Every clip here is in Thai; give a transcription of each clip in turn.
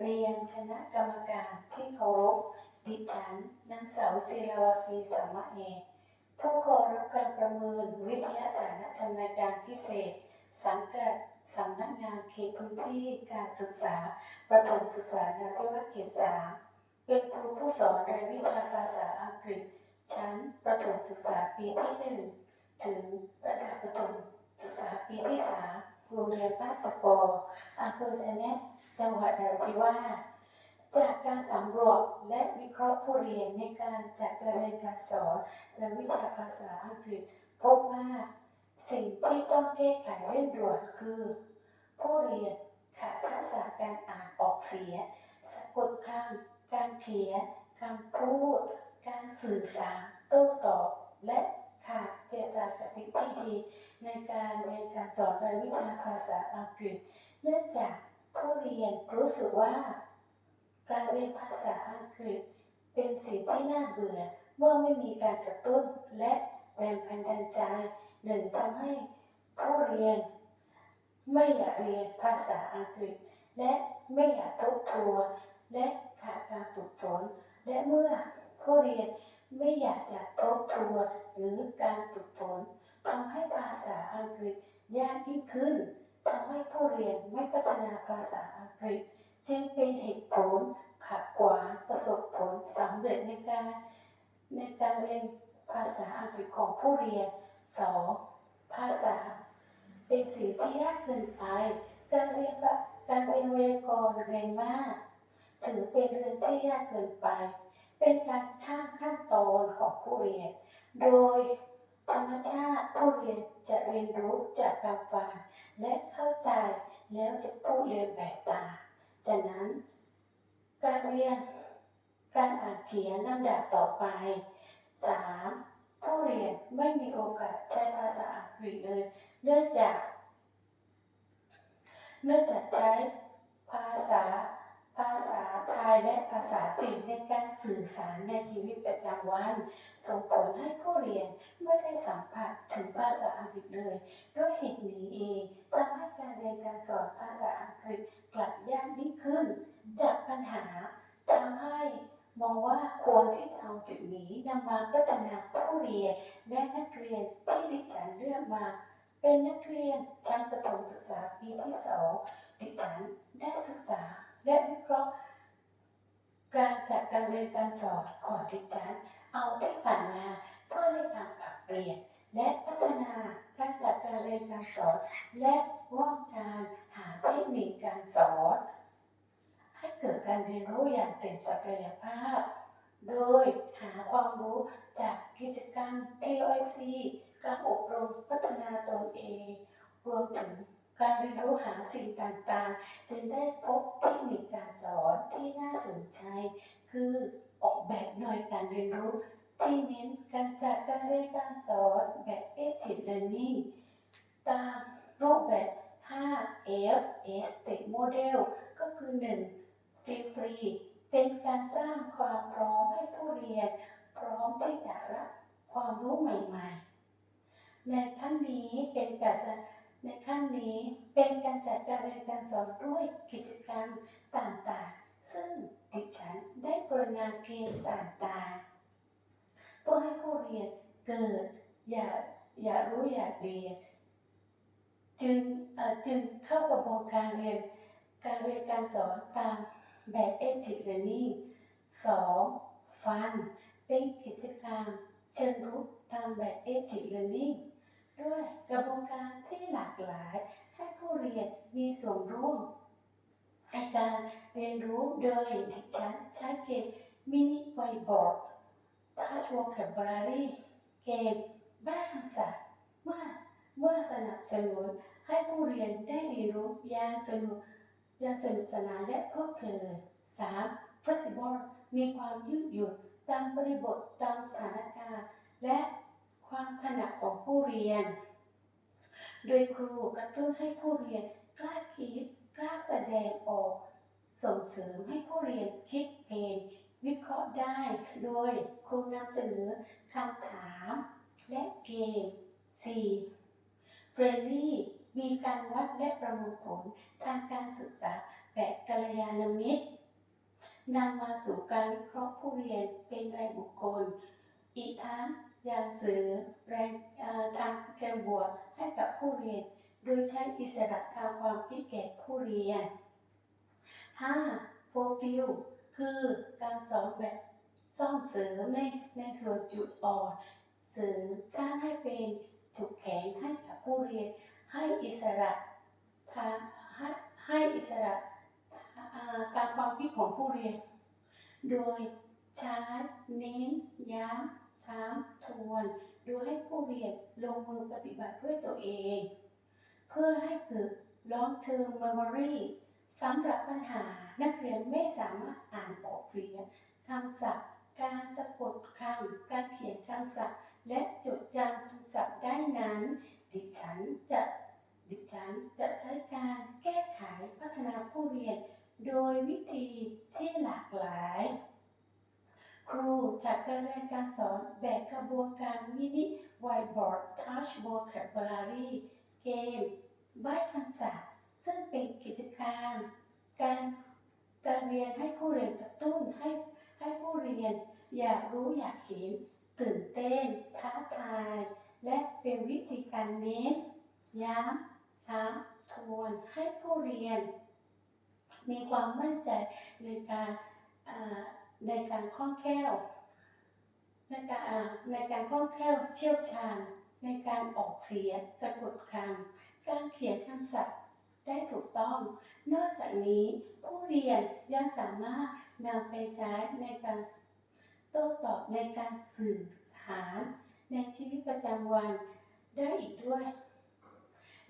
เรียนคณะกรรมการที่เคารพ ดิฉันนางสาวศิลาวดีสามะเอกผู้เข้ารับการประเมินวิทยาฐานะชำนาญการพิเศษ สังกัดสำนักงานเขตพื้นที่การศึกษา ประถมศึกษานราธิวาสเขตสามเป็นครูผู้สอนรายวิชาภาษาอังกฤษ ชั้นประถมศึกษาปีที่หนึ่งถึงระดับประถมศึกษาปีที่สาม โรงเรียนบ้านตะกออำเภอชะแนะจังหวัดนราธิวาสจากการสำรวจและวิเคราะห์ผู้เรียนในการจัดการเรียนการสอนและวิชาภาษาอังกฤษพบว่า สิ่งที่ต้องแก้ไขเร่งด่วนคือ ผู้เรียนขาดทักษะการอ่านออกเสียงสะกดคำการเขียนการพูด การสื่อสารโต้ตอบ และขาดเจตนาคติที่ดี การเรียนการสอนรายวิชาภาษาอังกฤษ เนื่องจากผู้เรียนรู้สึกว่า การเรียนภาษาอังกฤษ เป็นสิ่งที่น่าเบื่อเมื่อไม่มีการกระตุ้นและแรงบันดาลใจหนึ่งทำให้ผู้เรียน ไม่อยากเรียนภาษาอังกฤษ และไม่อยากทบทวนและขาดการฝึกฝนและเมื่อผู้เรียนไม่อยากจะทบทวนหรือการฝึกฝน ทำให้ภาษาอังกฤษยากยิ่งขึ้นทำให้ผู้เรียนไม่พัฒนาภาษาอังกฤษ จึงเป็นเหตุผลขัดขวางประสบผลสำเร็จในการในการเรียนภาษาอังกฤษของผู้เรียนสอภาษา เป็นสิ่งที่ยากเกินไปการเรียนแบบการเรียนไวกรณ์เรียนมากถือเป็นเรื่องที่ยากเกินไป เป็นการข้ามขั้นตอนของผู้เรียน โดย ธรรมชาติผู้เรียนจะเรียนรู้จากการฟังและเข้าใจแล้วจะพูดเรียนแบบตา จากนั้น การเรียน การอ่านเขียนลำดับต่อไป 3. ผู้เรียนไม่มีโอกาสใช้ภาษาอังกฤษเลยเนื่องจากเนื่องจากใช้ภาษา ภาษาไทยและภาษาจีนในการสื่อสารในชีวิตประจำวัน ส่งผลให้ผู้เรียนไม่ได้สัมผัสถึงภาษาอังกฤษเลยด้วยเหตุนี้เองทำให้การเรียนการสอนภาษาอังกฤษกลับยากยิ่งขึ้น จากปัญหาทำให้มองว่าควรที่จะเอาจุดนี้นำมาพัฒนาผู้เรียนและนักเรียนที่ดิฉันเลือกมา เป็นนักเรียนชั้นประถมศึกษาปีที่สองดิฉันได้ศึกษา และวิเคราะห์การจัดการเรียนการสอนของดิฉัน เอาที่ผ่านมาเพื่อในการปรับเปลี่ยน และพัฒนาการจัดการเรียนการสอน และว่างการหาเทคนิคการสอน ให้เกิดการเรียนรู้อย่างเต็มศักยภาพ โดยหาความรู้จากกิจกรรม POIC การอบรมพัฒนาตนเอง รวมถึง เรียนรู้หาสิ่งต่างๆ จึงได้พบเทคนิคการสอนที่น่าสนใจ คือออกแบบหน่วยการเรียนรู้ที่เน้นการจัดการเรียนการสอนแบบ Active Learning ตามรูปแบบ 5 F S Step Model ก็คือ 1. ฟรีฟรีเป็นการสร้างความพร้อมให้ผู้เรียน พร้อมที่จะรับความรู้ใหม่ ๆ ในขั้นนี้เป็นการจัด ในขั้นนี้เป็นการจัดการเรียนการสอนด้วยกิจกรรมต่างๆ ซึ่งดิฉันได้ปรนามเกมต่างๆเพื่อให้ผู้เรียนเกิดอยากอยากรู้อยากเรียนจึงจึงเข้ากระบวนการเรียน การเรียนการสอนตามแบบ Active Learning 2. Fun เป็นกิจกรรมเชิงรุกตามแบบ Active Learning ด้วยกระบวนการที่หลากหลายให้ผู้เรียนมีส่วนร่วมในการเรียนรู้โดยดิฉันใช้เกมมินิไวบอร์ด Touch Vocabulary เกมบ้านสัตว์เมื่อเมื่อสนับสนุนให้ผู้เรียนได้เรียนรู้อย่างสนุกอย่างสนุกสนานและเพลิดเพลิน 3. Flexible มีความยืดหยุ่นตามบริบทตามสถานการณ์และ ความถนัดของผู้เรียน โดยครูกระตุ้นให้ผู้เรียนกล้าคิดกล้าแสดงออก ส่งเสริมให้ผู้เรียนคิดเองวิเคราะห์ได้ โดยครูนำเสนอคำถาม และเกม 4. เฟรนลี่มีการวัดและประเมินผลทางการศึกษาแบบกัลยาณมิตรนำมาสู่การวิเคราะห์ผู้เรียนเป็นรายบุคคล อีกทั้ง ยังสริมแรงทางเชิงบวกให้กับผู้เรียน โดยใช้อิสระทางความคิดแก่ผู้เรียน 5. โปรฟิลคือการสอนแบบซ่อมเสริมในในส่วนจุดอ่อนเสริมสร้างให้เป็นจุดแข็งให้กับผู้เรียน ให้อิสระทางให้ให้อิสระอ่าตามความคิดของผู้เรียน โดยใช้เน้นย้ำ ซ้ำทวนดยให้ผู้เรียนลงมือปฏิบัติด้วยตัวเอง เพื่อให้เกิด long term memory สำหรับปัญหานักเรียนไม่สามารถอ่านออกเสียงคำศัพท์ การสะกดคำการเขียนคำศัพท์ และจดจำคำศัพท์ได้นั้น ดิฉันจะดิฉันจะใช้การแก้ไขพัฒนาผู้เรียน โดยวิธีที่หลากหลาย ครูจัดการเรียนการสอนแบบกระบวนการมินิ whiteboard touch vocabulary เกม ใบคำศัพท์ซึ่งเป็นกิจกรรม การการเรียนให้ผู้เรียนกระตุ้นให้ให้ผู้เรียน อยากรู้อยากเห็น ตื่นเต้น ท้าทาย และเป็นวิธีการเน้น ย้ำซ้ำทวนให้ผู้เรียน มีความมั่นใจในการ ในการคล่องแคล่วในการในการคล่องแคล่วเชี่ยวชาญ ในการออกเสียงสะกดคำการเขียนคำศัพท์ได้ถูกต้อง นอกจากนี้ผู้เรียนยังสามารถนำไปใช้ในการโต้ตอบในการสื่อสารในชีวิตประจำวันได้อีกด้วย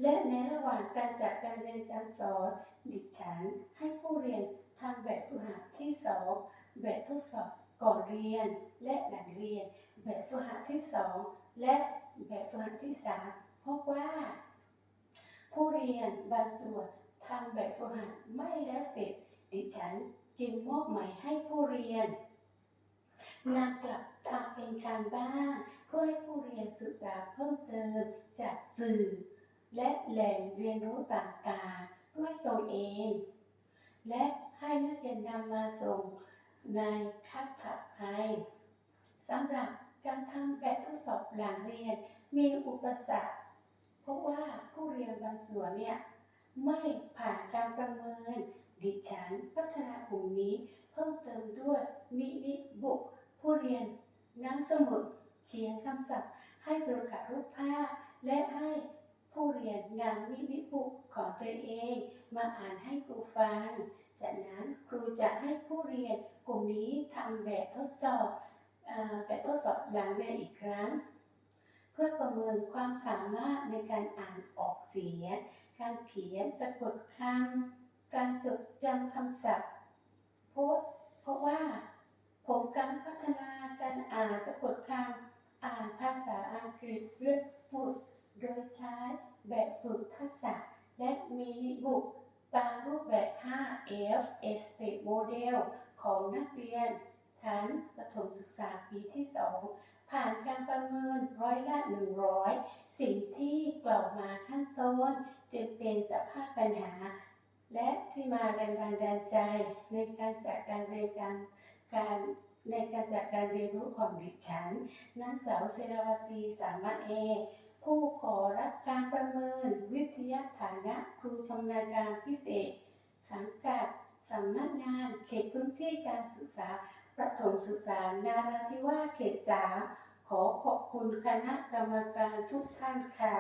และในระหว่างการจัดการเรียนการสอนดิฉันให้ผู้เรียนทำแบบฝึกหัดที่สอง แบบทดสอบก่อนเรียนและหลังเรียน แบบฝึกหัดที่สองและแบบฝึกหัดที่สามพบว่า ผู้เรียนบางส่วนทำแบบฝึกหัดไม่แล้วเสร็จ ดิฉันจึงมอบหมายให้ผู้เรียนนำกลับทำเป็นการบ้านเพื่อให้ผู้เรียนศึกษาเพิ่มเติมจากสื่อ และแหล่งเรียนรู้ต่างๆ ด้วยตนเอง และให้นักเรียนนำมาส่ง ในคัดถัดไปสำหรับการทำแบบทดสอบหลังเรียนมีอุปสรรคเพราะว่าผู้เรียนบางส่วนเนี่ยไม่ผ่านการประเมิน ดิฉันพัฒนากลุ่มนี้เพิ่มเติมด้วยมินิบุก ผู้เรียนน้ำสมุดเขียนคำศัพท์ให้ตรงกับรูปภาพและให้ผู้เรียนนำมินิบุกของตัวเอง มาอ่านให้ครูฟัง จากนั้นครูจะให้ผู้เรียน กลุ่มนี้ทำแบบทดสอบแบบทดสอบหลังเรียนอีกครั้ง เพื่อประเมินความสามารถในการอ่านออกเสียง การเขียนสะกดคำการจดจำคำศัพท์เพราะเพราะว่าผลการพัฒนาการอ่านสะกดคำอ่านภาษาอังกฤษเลือฝึกโดยใช้แบบฝึกทักษะและมีบุกตามรูปแบบ 5F Estate Model ของนักเรียน ชั้นประถมศึกษาปีที่ 2 ผ่านการประเมินร้อยละ 100 สิ่งที่กล่าวมาขั้นต้นจึงเป็นสภาพปัญหา และที่มาแรงบันดาลใจในการจัดการเรียนการการในการจัดการเรียนรู้ของดิฉันนางสาวศิรวตีสามารถเอ ผู้ขอรับการประเมินวิทยาฐานะครูชำนาญการพิเศษ สังกัด สำนักงานเขตพื้นที่การศึกษาประถมศึกษานาราธิวาสเขตสาขอขอบคุณคณะกรรมการทุกท่านค่ะ